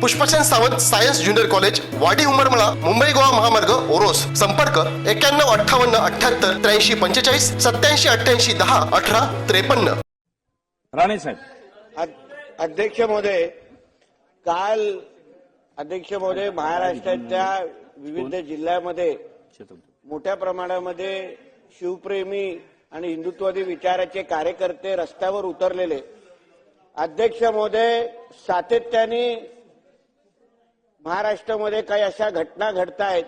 Pushpasen Sawant science junior college Wadi Umarmala Mumbai Goa महामार्ग ओरोस. संपर्क एक्क्याण्णव अठ्ठावन्न अठ्ठ्याहत्तर त्र्याऐंशी पंचेचाळीस सत्याऐंशी अठ्ठ्याऐंशी दहा अठरा त्रेपन्न. राणे साहेब. अध्यक्ष महोदय काल अध्यक्ष महोदय महाराष्ट्राच्या विविध जिल्ह्यामध्ये मोठ्या प्रमाणामध्ये शिवप्रेमी आणि हिंदुत्ववादी विचाराचे कार्यकर्ते रस्त्यावर उतरलेले. अध्यक्ष महोदय सातत्याने महाराष्ट्रामध्ये काही अशा घटना घडत आहेत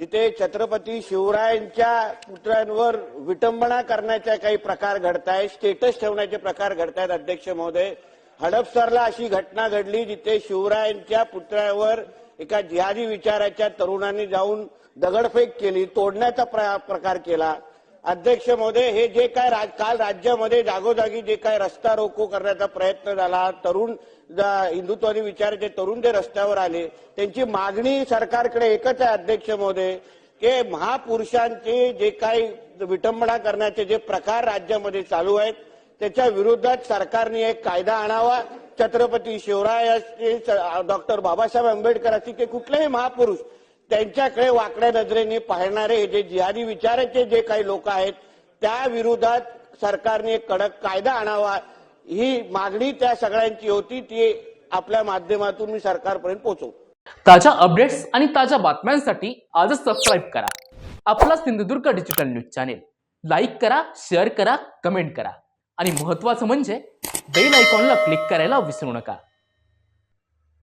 जिथे छत्रपती शिवरायांच्या पुतळ्यांवर विटंबना करण्याचे काही प्रकार घडत आहेत स्टेटस ठेवण्याचे प्रकार घडत आहेत अध्यक्ष महोदय. हडपसरला अशी घटना घडली जिथे शिवरायांच्या पुतळ्यावर एका जिहादी विचाराच्या तरुणांनी जाऊन दगडफेक केली तोडण्याचा प्र- प्रकार केला. अध्यक्ष महोदय हे जे काय राज- काल राज्यामध्ये जागोजागी जे काय रस्ता रोको करण्याचा प्रयत्न झाला तरुण हिंदुत्वानी हिंदुत्वादी विचाराचे तरुण जे रस्त्यावर आले त्यांची मागणी सरकारकडे एकच आहे अध्यक्ष महोदय की महापुरुषांचे जे काही विटंबना करण्याचे जे प्रकार राज्यामध्ये चालू आहेत त्याच्या विरोधात सरकारने एक कायदा आणावा. छत्रपती शिवराय डॉक्टर बाबासाहेब आंबेडकर असतील की कुठलेही महापुरुष त्यांच्याकडे वाकड्या नजरेने पाहणारे हे जे जिहादी विचाराचे जे काही लोक आहेत त्या विरोधात सरकारने कडक कायदा आणावा. ही मागणी त्या सगळ्यांची होती ती आपल्या माध्यमातून मी सरकारपर्यंत पोहोचवू. ताज्या अपडेट्स आणि ताज्या बातम्यांसाठी आजच सबस्क्राईब करा. आपला Sindhudurg digital news channel like करा शेअर करा कमेंट करा. आणि महत्त्वाचं म्हणजे बेल आयकॉनला क्लिक करायला विसरू नका.